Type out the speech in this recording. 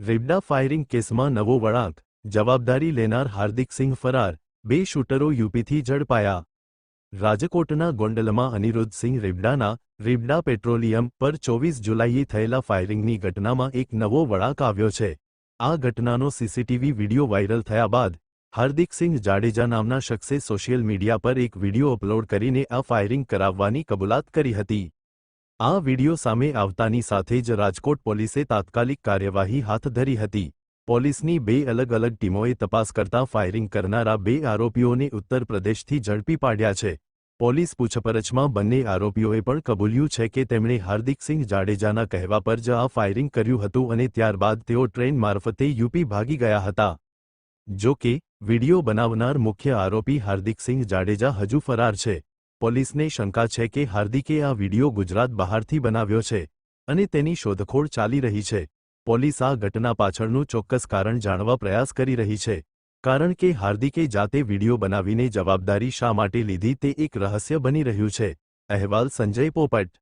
રેબડા firing કેસમાં નવો વળાંક, જવાબદારી લેનાર હાર્દિકસિંહ ફરાર, બે શૂટરો યુપીથી ઝડપાયા. રાજકોટના ગોંડલમાં અનિરુદ્ધસિંહ રેબડાના, રેબડા પેટ્રોલિયમ પર ચોવીસ જુલાઈએ થયેલા ફાયરિંગની ઘટનામાં એક નવો વળાંક આવ્યો છે. આ ઘટનાનો સીસીટીવી વીડિયો વાયરલ થયા બાદ હાર્દિકસિંહ જાડેજા નામના શખ્સે સોશિયલ મીડિયા પર એક વીડિયો અપલોડ કરીને આ ફાયરિંગ કરાવવાની કબૂલાત કરી હતી. આ વિડિયો સામે આવતાની સાથે જ રાજકોટ પોલીસે તાત્કાલિક કાર્યવાહી હાથ ધરી હતી. પોલીસની બે અલગ અલગ ટીમોએ તપાસ કરતા ફાયરિંગ કરનારા બે આરોપીઓને ઉત્તર પ્રદેશથી ઝડપી પાડ્યા છે. પોલીસ પૂછપરછમાં બંને આરોપીઓએ પણ કબૂલ્યું છે કે તેમણે હાર્દિકસિંહ જાડેજાના કહેવા પર જ આ ફાયરિંગ કર્યું હતું અને ત્યારબાદ તેઓ ટ્રેન મારફતે યુપી ભાગી ગયા હતા. જો કે, વિડિયો બનાવનાર મુખ્ય આરોપી હાર્દિકસિંહ જાડેજા હજુ ફરાર છે. પોલીસને શંકા છે કે હાર્દિકે આ વિડિયો ગુજરાત બહારથી બનાવ્યો છે અને તેની શોધખોળ ચાલી રહી છે. પોલીસ આ ઘટના પાછળનું ચોક્કસ કારણ જાણવા પ્રયાસ કરી રહી છે. કારણ કે હાર્દિકે જાતે વિડિયો બનાવીને જવાબદારી શા માટે લીધી તે એક રહસ્ય બની રહ્યું છે. અહેવાલ સંજય પોપટ.